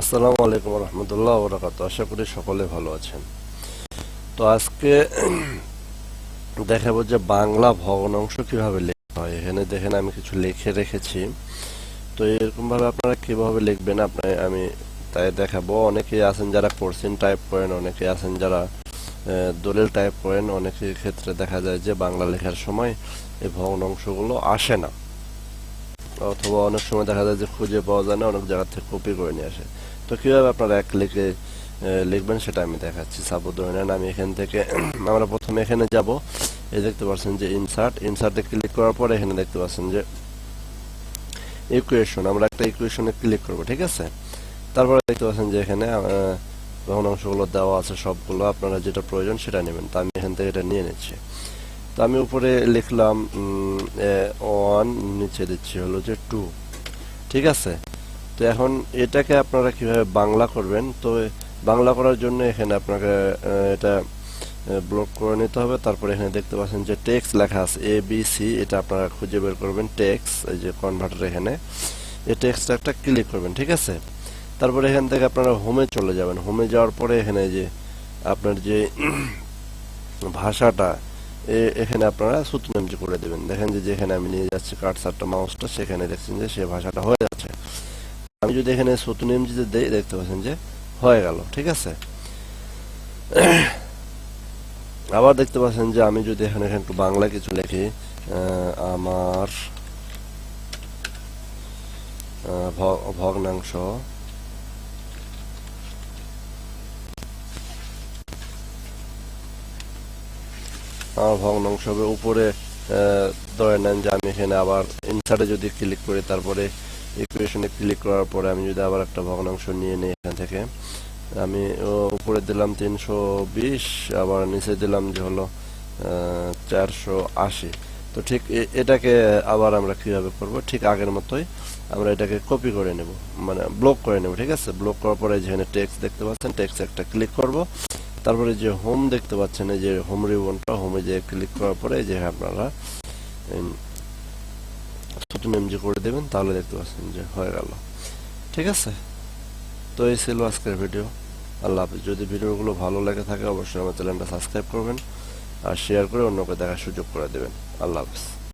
আসসালামু আলাইকুম রহমতুল্লাহ বরাকাত আশা করি সকলে ভালো আছেন। তো আজকে দেখাবো যে বাংলা ভগ্নাংশ কীভাবে লেখা হয়। এখানে দেখেন আমি কিছু লিখে রেখেছি। তো এরকমভাবে আপনারা কীভাবে লিখবেন আপনার আমি তাই দেখাবো। অনেকেই আছেন যারা কোর্সিন টাইপ করেন অনেকে আছেন যারা দলিল টাইপ করেন, অনেকের ক্ষেত্রে দেখা যায় যে বাংলা লেখার সময় এই ভগ্নাংশগুলো আসে না। অথবা অনেক সময় দেখা যায় যে খুঁজে পাওয়া যায় না, অনেক জায়গা থেকে কপি করে নিয়ে আসে। তো কীভাবে আপনারা এক লিখে লিখবেন সেটা আমি দেখাচ্ছি। সাপোজ ধরে নেন, আমি এখান থেকে আমরা প্রথমে এখানে যাব। এই দেখতে পাচ্ছেন যে ইনসার্ট ইনসার্টে ক্লিক করার পরে এখানে দেখতে পাচ্ছেন যে ইকুয়েশন আমরা একটা ইকুয়েশনে ক্লিক করব, ঠিক আছে? তারপরে দেখতে পাচ্ছেন যে এখানে ভগ্নাংশগুলো দেওয়া আছে সবগুলো, আপনারা যেটা প্রয়োজন সেটা নেবেন। তো আমি এখান থেকে এটা নিয়ে নিচ্ছি। তো আমি উপরে লিখলাম ওয়ান নিচে দিচ্ছি হলো যে টু ঠিক আছে? তো এখন এটাকে আপনারা কীভাবে বাংলা করবেন? তো বাংলা করার জন্য এখানে আপনাকে এটা ব্লক করে নিতে হবে। তারপরে এখানে দেখতে পাচ্ছেন যে টেক্স লেখা আছে এ বি সি এটা আপনারা খুঁজে বের করবেন টেক্স এই যে কনভার্টার এখানে। এই টেক্সটা একটা ক্লিক করবেন, ঠিক আছে? তারপরে এখান থেকে আপনারা হোমে চলে যাবেন। হোমে যাওয়ার পরে এখানে যে আপনার যে ভাষাটা এখানে আপনারা সূত্রনামজি করে দেবেন। দেখেন যে যেখানে আমি নিয়ে যাচ্ছি কাটসারটা মাউসটা সেখানে দেখছেন যে সে ভাষাটা হয়ে যাচ্ছে। আমি যদি এখানে সূত্রনামজিতে দেই, দেখতে পাচ্ছেন যে হয়ে গেল, ঠিক আছে? আবার দেখতে পাচ্ছেন যে আমি যদি এখানে এখানে একটু বাংলা কিছু লিখি আমার ভগ্নাংশ আমার ভগ্নাংশ হবে উপরে ধরে নেন যে আমি এখানে আবার ইনসার্টে যদি ক্লিক করি, তারপরে ইকুয়েশনে ক্লিক করার পরে আমি যদি আবার একটা ভগ্নাংশ নিয়ে নিই এখান থেকে, আমি উপরে দিলাম তিনশো বিশ, আবার নিচে দিলাম যে হলো চারশো আশি। তো ঠিক এটাকে আবার আমরা কীভাবে করব? ঠিক আগের মতোই আমরা এটাকে কপি করে নেব মানে ব্লক করে নেব, ঠিক আছে? ব্লক করার পরে যেখানে টেক্সট দেখতে পাচ্ছেন টেক্সট একটা ক্লিক করব। তারপরে যে হোম দেখতে পাচ্ছেন, এই যে হোম রিবনটা হোমে যে ক্লিক করার পরে যে আপনারা ছোট নেমজি করে দেবেন, তাহলে দেখতে পাচ্ছেন যে হয়ে গেল। ঠিক আছে? তো এই ছিল আজকের ভিডিও আল্লাহ হাফিজ। যদি ভিডিওগুলো ভালো লেগে থাকে, অবশ্যই আমার চ্যানেলটা সাবস্ক্রাইব করবেন আর শেয়ার করে অন্যকে দেখার সুযোগ করে দেবেন। আল্লাহ হাফিজ।